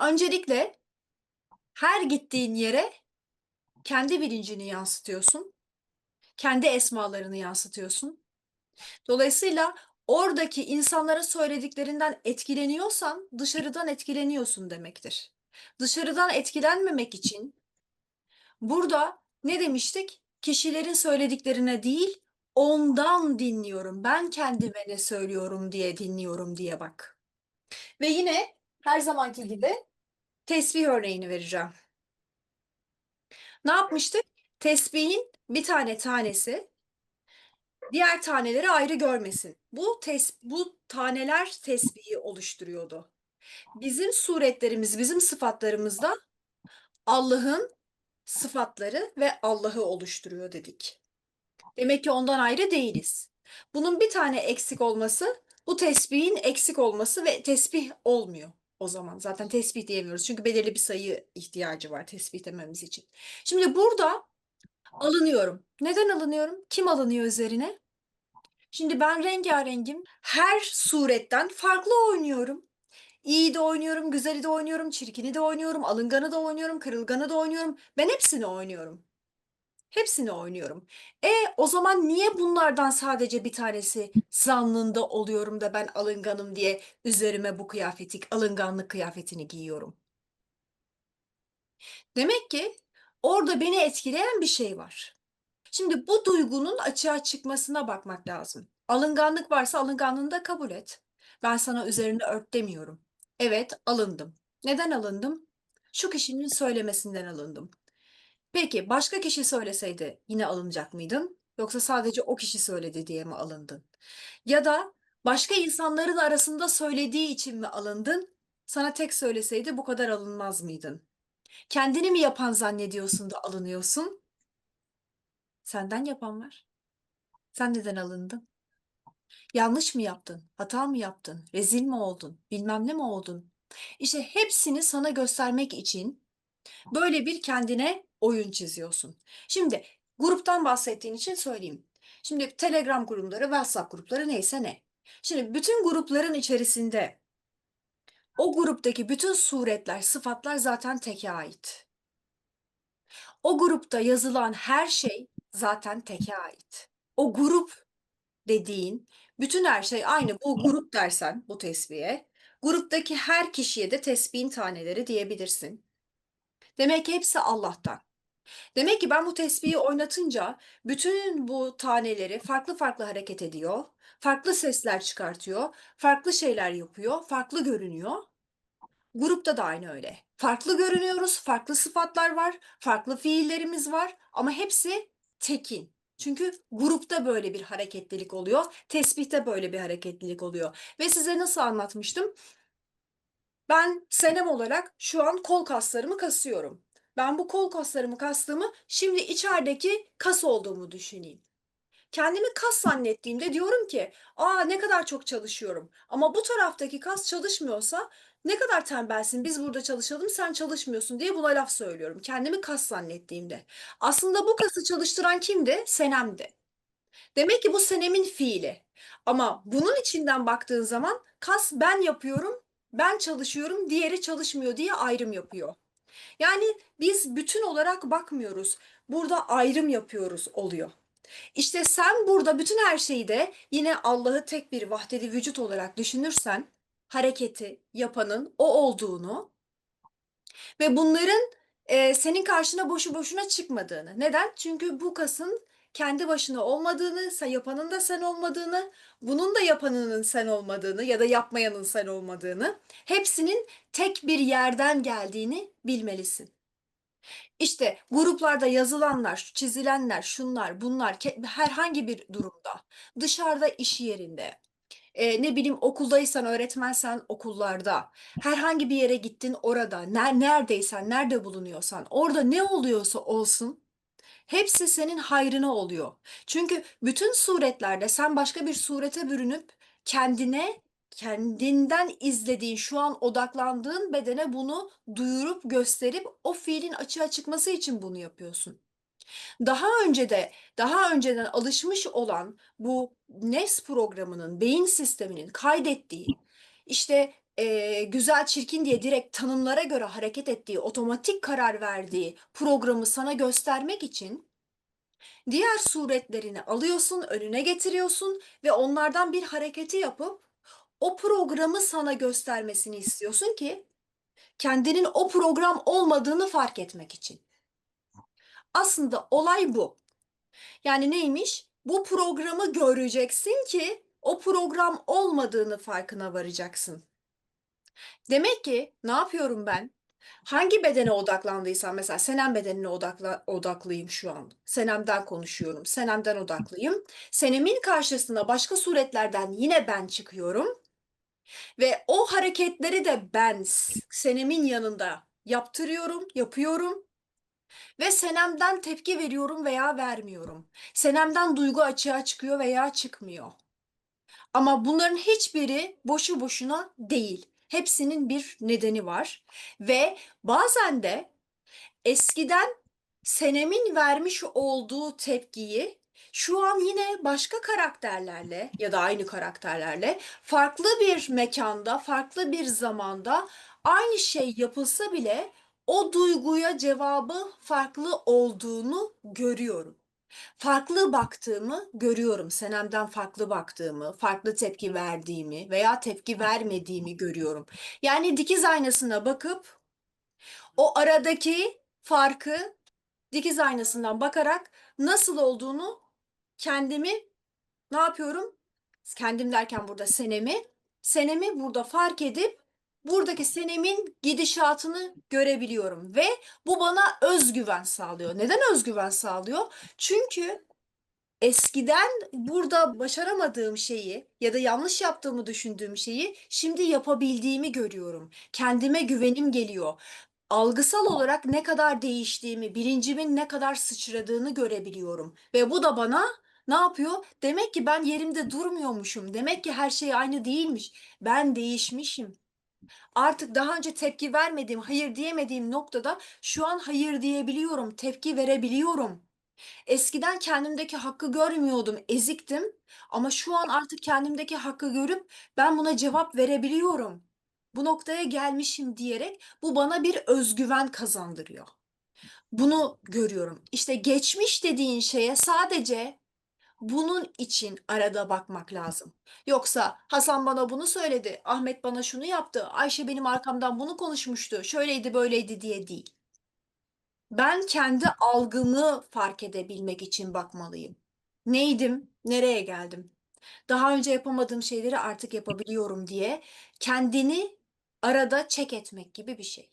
öncelikle her gittiğin yere kendi bilincini yansıtıyorsun. Kendi esmalarını yansıtıyorsun. Dolayısıyla oradaki insanlara söylediklerinden etkileniyorsan dışarıdan etkileniyorsun demektir. Dışarıdan etkilenmemek için burada ne demiştik? Kişilerin söylediklerine değil, ondan dinliyorum. Ben kendime ne söylüyorum diye dinliyorum diye bak. Ve yine her zamanki gibi tesbih örneğini vereceğim. Ne yapmıştık? Tesbihin bir tane tanesi diğer taneleri ayrı görmesin. Bu tes bu taneler tesbihi oluşturuyordu. Bizim suretlerimiz, bizim sıfatlarımız da Allah'ın sıfatları ve Allah'ı oluşturuyor dedik. Demek ki ondan ayrı değiliz. Bunun bir tane eksik olması, bu tesbihin eksik olması ve tesbih olmuyor o zaman. Zaten tesbih diyemiyoruz çünkü belirli bir sayı ihtiyacı var tesbih dememiz için. Şimdi burada alınıyorum. Neden alınıyorum? Kim alınıyor üzerine? Şimdi ben rengarengim. Her suretten farklı oynuyorum. İyi de oynuyorum, güzeli de oynuyorum, çirkini de oynuyorum, alınganı da oynuyorum, kırılganı da oynuyorum. Ben hepsini oynuyorum. Hepsini oynuyorum. E o zaman niye bunlardan sadece bir tanesi zannında oluyorum da ben alınganım diye üzerime bu kıyafeti, alınganlık kıyafetini giyiyorum? Demek ki orada beni etkileyen bir şey var. Şimdi bu duygunun açığa çıkmasına bakmak lazım. Alınganlık varsa alınganlığını da kabul et. Ben sana üzerine ört demiyorum. Evet, alındım. Neden alındım? Şu kişinin söylemesinden alındım. Peki başka kişi söyleseydi yine alınacak mıydın? Yoksa sadece o kişi söyledi diye mi alındın? Ya da başka insanların arasında söylediği için mi alındın? Sana tek söyleseydi bu kadar alınmaz mıydın? Kendini mi yapan zannediyorsun da alınıyorsun? Senden yapan var. Sen neden alındın? Yanlış mı yaptın? Hata mı yaptın? Rezil mi oldun? Bilmem ne mi oldun? İşte hepsini sana göstermek için böyle bir kendine oyun çiziyorsun. Şimdi gruptan bahsettiğin için söyleyeyim. Şimdi Telegram grupları, WhatsApp grupları neyse ne. Şimdi bütün grupların içerisinde o gruptaki bütün suretler, sıfatlar zaten teke ait. O grupta yazılan her şey zaten teke ait. O grup dediğin bütün her şey aynı. Bu grup dersen bu tesbihe, gruptaki her kişiye de tesbihin taneleri diyebilirsin. Demek hepsi Allah'tan. Demek ki ben bu tesbihi oynatınca bütün bu taneleri farklı farklı hareket ediyor, farklı sesler çıkartıyor, farklı şeyler yapıyor, farklı görünüyor. Grupta da aynı öyle. Farklı görünüyoruz, farklı sıfatlar var, farklı fiillerimiz var ama hepsi tekin. Çünkü grupta böyle bir hareketlilik oluyor, tesbihte böyle bir hareketlilik oluyor. Ve size nasıl anlatmıştım? Ben senem olarak şu an kol kaslarımı kasıyorum. Ben bu kol kaslarımı kastığımı şimdi içerideki kas olduğumu düşüneyim. Kendimi kas zannettiğimde diyorum ki, aa ne kadar çok çalışıyorum. Ama bu taraftaki kas çalışmıyorsa ne kadar tembelsin biz burada çalışalım sen çalışmıyorsun diye buna laf söylüyorum. Kendimi kas zannettiğimde. Aslında bu kası çalıştıran kimdi? Senemdi. Demek ki bu senemin fiili. Ama bunun içinden baktığın zaman kas ben yapıyorum, ben çalışıyorum, diğeri çalışmıyor diye ayrım yapıyor. Yani biz bütün olarak bakmıyoruz. Burada ayrım yapıyoruz oluyor. İşte sen burada bütün her şeyi de yine Allah'ı tek bir vahdedi vücut olarak düşünürsen hareketi yapanın o olduğunu ve bunların e, senin karşına boşu boşuna çıkmadığını. Neden? Çünkü bu kasın kendi başına olmadığını, sen yapanın da sen olmadığını, bunun da yapanının sen olmadığını ya da yapmayanın sen olmadığını, hepsinin tek bir yerden geldiğini bilmelisin. İşte gruplarda yazılanlar, çizilenler, şunlar, bunlar herhangi bir durumda, dışarıda iş yerinde, e, ne bileyim okuldaysan, öğretmensen okullarda, herhangi bir yere gittin orada, ner neredeysen, nerede bulunuyorsan, orada ne oluyorsa olsun, hepsi senin hayrına oluyor. Çünkü bütün suretlerde sen başka bir surete bürünüp kendine kendinden izlediğin, şu an odaklandığın bedene bunu duyurup gösterip o fiilin açığa çıkması için bunu yapıyorsun. Daha önce de daha önceden alışmış olan bu nefs programının, beyin sisteminin kaydettiği işte eee, güzel, çirkin diye direkt tanımlara göre hareket ettiği, otomatik karar verdiği programı sana göstermek için diğer suretlerini alıyorsun, önüne getiriyorsun ve onlardan bir hareketi yapıp o programı sana göstermesini istiyorsun ki kendinin o program olmadığını fark etmek için. Aslında olay bu. Yani neymiş? Bu programı göreceksin ki o program olmadığını farkına varacaksın. Demek ki ne yapıyorum ben? Hangi bedene odaklandıysam mesela Senem bedenine odakla odaklıyım şu an. Senem'den konuşuyorum. Senem'den odaklıyım. Senem'in karşısına başka suretlerden yine ben çıkıyorum ve o hareketleri de ben Senem'in yanında yaptırıyorum, yapıyorum ve Senem'den tepki veriyorum veya vermiyorum. Senem'den duygu açığa çıkıyor veya çıkmıyor. Ama bunların hiçbiri boşu boşuna değil. Hepsinin bir nedeni var ve bazen de eskiden Senem'in vermiş olduğu tepkiyi şu an yine başka karakterlerle ya da aynı karakterlerle farklı bir mekanda, farklı bir zamanda aynı şey yapılsa bile o duyguya cevabı farklı olduğunu görüyorum. Farklı baktığımı görüyorum. Senem'den farklı baktığımı, farklı tepki verdiğimi veya tepki vermediğimi görüyorum. Yani dikiz aynasına bakıp o aradaki farkı dikiz aynasından bakarak nasıl olduğunu kendimi ne yapıyorum? Kendim derken burada Senem'i, Senem'i burada fark edip buradaki Senem'in gidişatını görebiliyorum ve bu bana öz güven sağlıyor. Neden öz güven sağlıyor? Çünkü eskiden burada başaramadığım şeyi ya da yanlış yaptığımı düşündüğüm şeyi şimdi yapabildiğimi görüyorum. Kendime güvenim geliyor. Algısal olarak ne kadar değiştiğimi, bilincimin ne kadar sıçradığını görebiliyorum ve bu da bana ne yapıyor? Demek ki ben yerimde durmuyormuşum. Demek ki her şey aynı değilmiş. Ben değişmişim. Artık daha önce tepki vermediğim, hayır diyemediğim noktada şu an hayır diyebiliyorum, tepki verebiliyorum. Eskiden kendimdeki hakkı görmüyordum, eziktim ama şu an artık kendimdeki hakkı görüp ben buna cevap verebiliyorum. Bu noktaya gelmişim diyerek bu bana bir öz güven kazandırıyor. Bunu görüyorum. İşte geçmiş dediğin şeye sadece bunun için arada bakmak lazım. Yoksa Hasan bana bunu söyledi, Ahmet bana şunu yaptı, Ayşe benim arkamdan bunu konuşmuştu, şöyleydi böyleydi diye değil. Ben kendi algımı fark edebilmek için bakmalıyım. Neydim, nereye geldim? Daha önce yapamadığım şeyleri artık yapabiliyorum diye kendini arada check etmek gibi bir şey.